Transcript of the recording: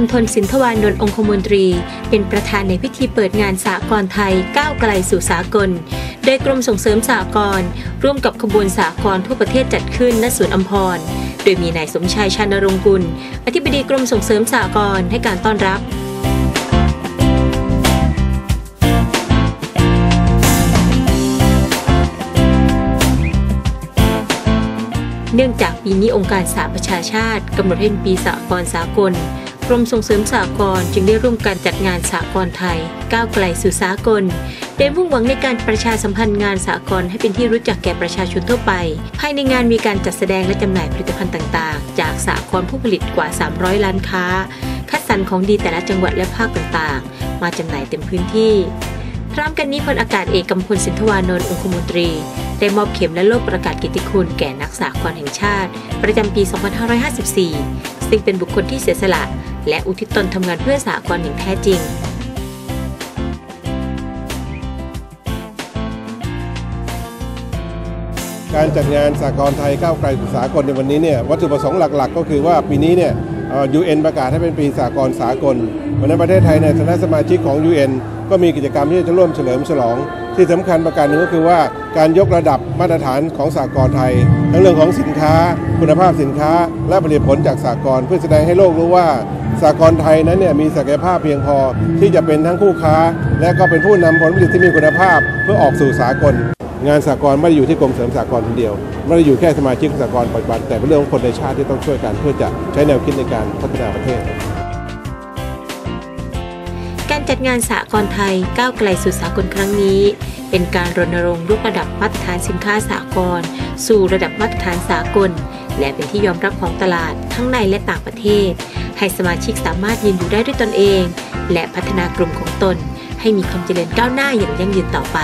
มพลสินทวานนท์องคมนตรี เป็นประธานในพิธีเปิดงานสากลไทยก้าวไกลสู่สากล โดยกรมส่งเสริมสากลร่วมกับขบวนสากลทั่วประเทศจัดขึ้นณสวนอัมพร โดยมีนายสมชายชานรงค์กุล อธิบดีกรมส่งเสริมสากลให้การต้อนรับเนื่องจากปีนี้องค์การสหประชาชาติกำหนดให้เป็นปีสากลสากล กรมส่งเสริมสากลจึงได้ร่วมกันจัดงานสากลไทย ก้าวไกลสู่สากลโดยมุ่งหวังในการประชาสัมพันธ์งานสากลให้เป็นที่รู้จักแก่ประชาชนทั่วไป ภายในงานมีการจัดแสดงและจำหน่ายผลิตภัณฑ์ต่างๆ จากสากลผู้ผลิตกว่า 300 ล้านค้า คัดสรรของดีแต่ละจังหวัดและภาคต่างๆ มาจำหน่ายเต็มพื้นที่พร้อมกันนี้พลอากาศเอกกำพลสินทวานนท์องคมนตรี ได้มอบเข็มและโล่ประกาศกิติคุณแก่นักสากลแห่งชาติ ประจำปี 2554 ซึ่งเป็นบุคคลที่เสียสละ และอุทิศตนทำงานเพื่อสากลอย่างแท้จริงการจัดงานสากลไทยก้าวไกลสู่สากลในวันนี้เนี่ยวัตถุประสงค์หลักๆ ก็คือว่าปีนี้เนี่ยยูเอ็นประกาศให้เป็นปีสากลสากลวันนั้นประเทศไทยในฐานะสมาชิกของ UN ก็มีกิจกรรมที่จะร่วมเฉลิมฉลอง ที่สำคัญประการหนึ่งก็คือว่าการยกระดับมาตรฐานของสากลไทย ทั้งเรื่องของสินค้า คุณภาพสินค้า และผลิตผลจากสากลเพื่อแสดงให้โลกรู้ว่าสากลไทยนั้นเนี่ยมีศักยภาพเพียงพอที่จะเป็นทั้งคู่ค้า และก็เป็นผู้นำผลผลิตที่มีคุณภาพเพื่อออกสู่สากล งานสากลไม่ได้อยู่ที่กรมเสริมสากลคนเดียว ไม่ได้อยู่แค่สมาชิกสากลปัจจุบันแต่เป็นเรื่องของคนในชาติที่ต้องช่วยกัน เพื่อจะใช้แนวคิดในการพัฒนาประเทศ การจัดงานสากลไทยก้าวไกลสู่สากลครั้งนี้ เป็นการรณรงค์ยกระดับมาตรฐานสินค้าสากลสู่ระดับมาตรฐานสากล และเป็นที่ยอมรับของตลาดทั้งในและต่างประเทศ ให้สมาชิกสามารถยืนอยู่ได้ด้วยตนเอง และพัฒนากลุ่มของตน ให้มีความเจริญก้าวหน้าอย่างยั่งยืนต่อไป